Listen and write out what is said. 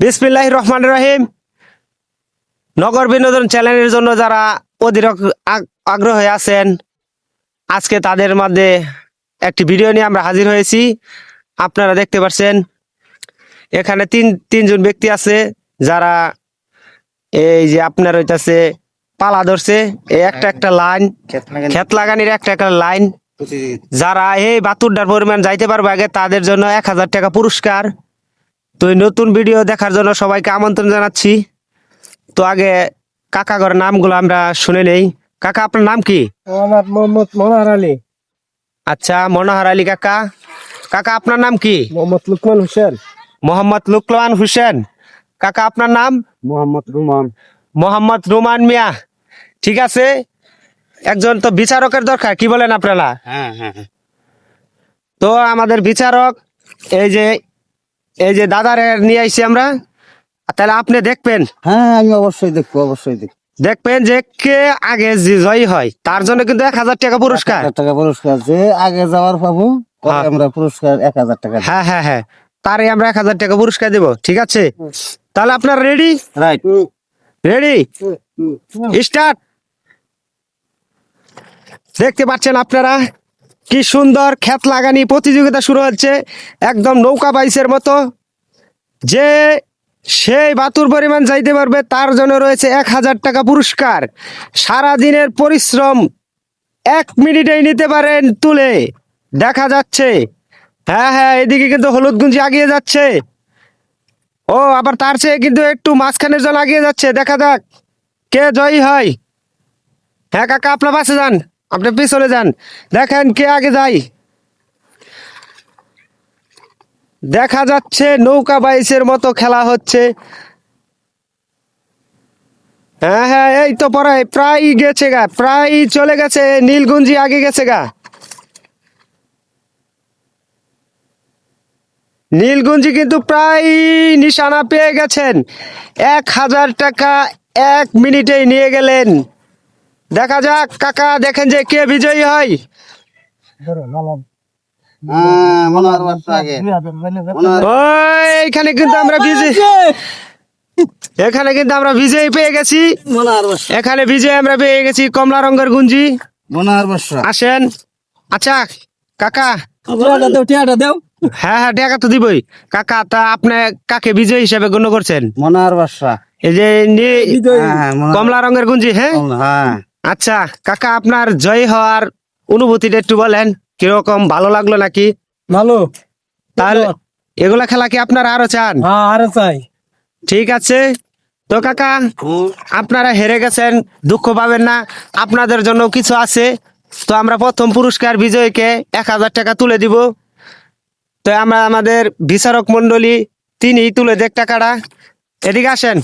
বিসমিল্লাহ রহমান রহিম। নগর বিনোদন চ্যানেলের জন্য যারা অধীর আগ- আগ্রহে আছেন আজকে তাদের মধ্যে একটি ভিডিও নিয়ে আমরা হাজির হয়েছি। আপনারা দেখতে পাচ্ছেন এখানে তিন তিনজন ব্যক্তি আছে যারা এই যে আপনার হইতাছে পালা ধরছে। এই একটা একটা লাইন ক্ষেত লাগানির একটা একটা লাইন। যারা এই বাতুরটার পরিমাণ যাইতে পারবে আগে তাদের জন্য এক হাজার টাকা পুরস্কার। তো এই নতুন ভিডিও দেখার জন্য সবাইকে আমন্ত্রণ জানাচ্ছি। তো আগে কাকা ঘরের নামগুলো আমরা শুনে নেই। কাকা আপনার নাম কি? মোহাম্মদ মোহাম্মদ মনোয়ার আলী। আচ্ছা মনোহর আলী কাকা। কাকা আপনার নাম কি? মোহাম্মদ লুকমান হোসেন। মোহাম্মদ লুকমান হোসেন। কাকা আপনার নাম? মোহাম্মদ রুমান। মোহাম্মদ রুমান মিয়া। ঠিক আছে। একজন তো বিচারকের দরকার কি বলেন আপনারা? হ্যাঁ হ্যাঁ। তো আমাদের বিচারক এই যে এই যে দাদারে নিয়ে আইছি আমরা। তাহলে আপনি দেখবেন। হ্যাঁ আমি অবশ্যই দেখব অবশ্যই দেখব। দেখবেন যে কে আগে যে জয়ী হয় তার জন্য কিন্তু এক হাজার টাকা পুরস্কার। টাকা পুরস্কার যে আগে যাওয়ার পাবো হ্যাঁ। আমরা পুরস্কার এক হাজার টাকা হ্যাঁ হ্যাঁ হ্যাঁ তারই আমরা এক হাজার টাকা পুরস্কার দেব ঠিক আছে? তাহলে আপনার রেডি রাইট রেডি স্টার্ট দেখতে পাচ্ছেন আপনারা কি সুন্দর ক্ষেত লাগানি প্রতিযোগিতা শুরু হচ্ছে, একদম নৌকা বাইসের মতো। যে সেই বাতুর পরিমাণ যাইতে পারবে, তার জন্য রয়েছে এক হাজার টাকা পুরস্কার। সারা দিনের পরিশ্রম এক মিনিটেই নিতে পারেন তুলে। দেখা যাচ্ছে। হ্যাঁ হ্যাঁ এদিকে কিন্তু হলুদ গুঞ্জি আগিয়ে যাচ্ছে। ও, আবার তার চেয়ে কিন্তু একটু মাঝখানের জল আগিয়ে যাচ্ছে। দেখা যাক, কে জয়ী হয়। হ্যাঁ কাকা, আপনার পাশে যান। আপনি পিছনে যান। দেখেন কে আগে যায়। দেখা যাচ্ছে নৌকা বাইসের মতো খেলা হচ্ছে। হ্যাঁ হ্যাঁ এই তো পড়ায় প্রায় গেছে গা, প্রায় চলে গেছে, নীলগুঞ্জি আগে গেছে গা। নীলগুঞ্জি কিন্তু প্রায় নিশানা পেয়ে গেছেন। এক হাজার টাকা এক মিনিটেই নিয়ে গেলেন। দেখা যাক কাকা দেখেন যে কে বিজয়ী হয়। হ্যাঁ এখানে কিন্তু আমরা বিজয়ী এখানে কিন্তু আমরা বিজয়ী পেয়ে গেছি। এখানে বিজয় আমরা পেয়ে গেছি কমলা রঙের গুঞ্জি। আসেন। আচ্ছা কাকা। দেও হ্যাঁ হ্যাঁ টাকা তো দিবই। কাকা তা আপনি কাকে বিজয়ী হিসেবে গণ্য করছেন? মনোয়ার বাচ্চা এই যে নি- হ্যাঁ, হ্যাঁ, কমলা রঙের গুঞ্জি হ্যাঁ? হ্যাঁ। আচ্ছা কাকা আপনার জয় হওয়ার অনুভূতিটা একটু বলেন। কীরকম ভালো লাগল নাকি? ভালো। তাহলে এগুলা খেলা কি আপনার আরও চান? হ্যাঁ আরও চাই। ঠিক আছে। তো কাকা আপনারা হেরে গেছেন দুঃখ পাবেন না। আপনাদের জন্য কিছু আছে। তো আমরা প্রথম পুরস্কার বিজয়ীকে এক হাজার টাকা তুলে দিব। তো আমরা আমাদের বিচারক মন্ডলী তিনি তুলে দেখ টাকাটা। এদিকে আসেন।